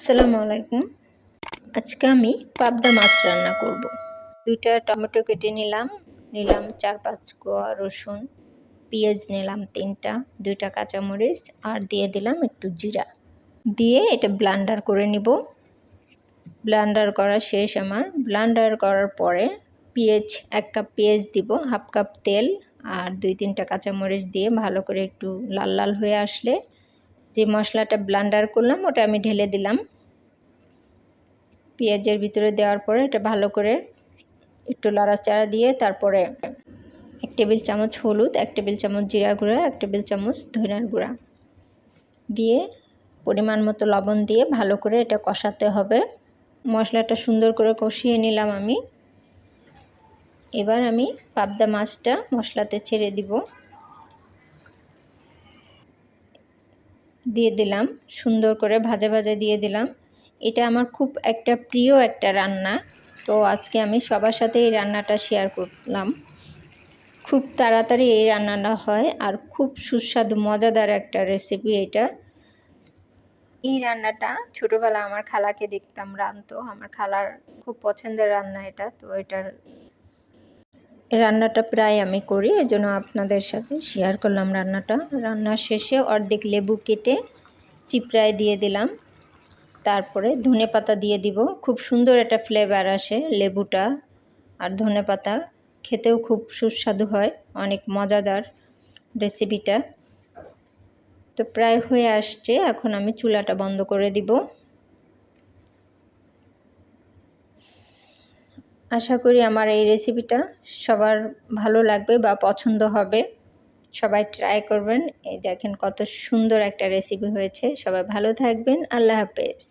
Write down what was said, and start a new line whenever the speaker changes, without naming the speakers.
আসসালামু আলাইকুম। আজকে আমি পাবদা মাছ রান্না করব। দুইটা টমেটো কেটে নিলাম। নিলাম চার পাঁচ কোয়া রসুন, পেঁয়াজ নিলাম তিনটা, দুইটা কাঁচামরিচ আর দিয়ে দিলাম একটু জিরা। দিয়ে এটা ব্লান্ডার করে নিব। ব্লান্ডার করা শেষ আমার। ব্লান্ডার করার পরে পেঁয়াজ, এক কাপ পেঁয়াজ দিব, হাফ কাপ তেল আর দুই তিনটা কাঁচামরিচ দিয়ে ভালো করে একটু লাল লাল হয়ে আসলে যে মশলাটা ব্লান্ডার করলাম, ওটা আমি ঢেলে দিলাম। পেঁয়াজের ভিতরে দেওয়ার পরে এটা ভালো করে একটু লাড়াচাড়া দিয়ে তারপরে এক টেবিল চামচ হলুদ, এক টেবিল চামচ জিরা গুঁড়া, এক টেবিল চামচ ধনিয়ার গুঁড়া দিয়ে পরিমাণ মতো লবণ দিয়ে ভালো করে এটা কষাতে হবে। মশলাটা সুন্দর করে কষিয়ে নিলাম আমি। এবার আমি পাবদা মাছটা মশলাতে ছেড়ে দিব। দিয়ে দিলাম, সুন্দর করে ভাজা ভাজা দিয়ে দিলাম। এটা আমার খুব একটা প্রিয় একটা রান্না। তো আজকে আমি সবার সাথে এই রান্নাটা শেয়ার করলাম। খুব তাড়াতাড়ি এই রান্নাটা হয় আর খুব সুস্বাদু, মজাদার একটা রেসিপি এটা। এই রান্নাটা ছোটোবেলা আমার খালাকে দেখতাম রানতো আমার খালার খুব পছন্দের রান্না এটা, তো এটার রান্নাটা প্রায় আমি করি, এজন্য আপনাদের সাথে শেয়ার করলাম রান্নাটা। রান্নার শেষে অর্ধেক লেবু কেটে চিপড়ায় দিয়ে দিলাম। তারপরে ধনে পাতা দিয়ে দিব। খুব সুন্দর একটা ফ্লেভার আসে লেবুটা। আর ধনে পাতা খেতেও খুব সুস্বাদু হয়, অনেক মজাদার রেসিপিটা তো প্রায় হয়ে আসছে, এখন আমি চুলাটা বন্ধ করে দিব। আশা করি আমার এই রেসিপিটা সবার ভালো লাগবে বা পছন্দ হবে। সবাই ট্রাই করবেন। এই দেখেন কত সুন্দর একটা রেসিপি হয়েছে। সবাই ভালো থাকবেন। আল্লাহ হাফেজ।